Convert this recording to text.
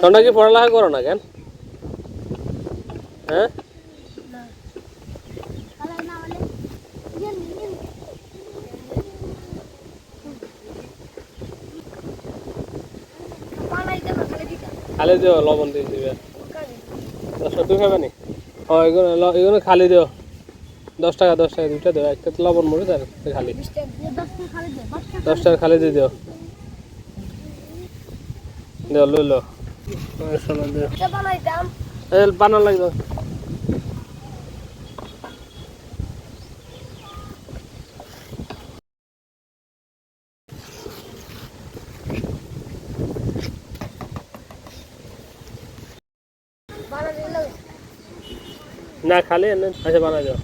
তোমরা কি পড়ালেখা করো না কেন? হ্যাঁ? খালি দিও লবণ দিয়ে দিবে। তুমি খাবে নি ও, এগুলো এগুলো খালি দিও। দশ টাকা দশ টাকা দুইটা দিও, একটা তো লবণ মরিচ আর একটা খালি। দশ টাকা খালি দিয়ে দিও। দিও, লই লো শোনো দিও ના ખાલે ને अच्छा बना दो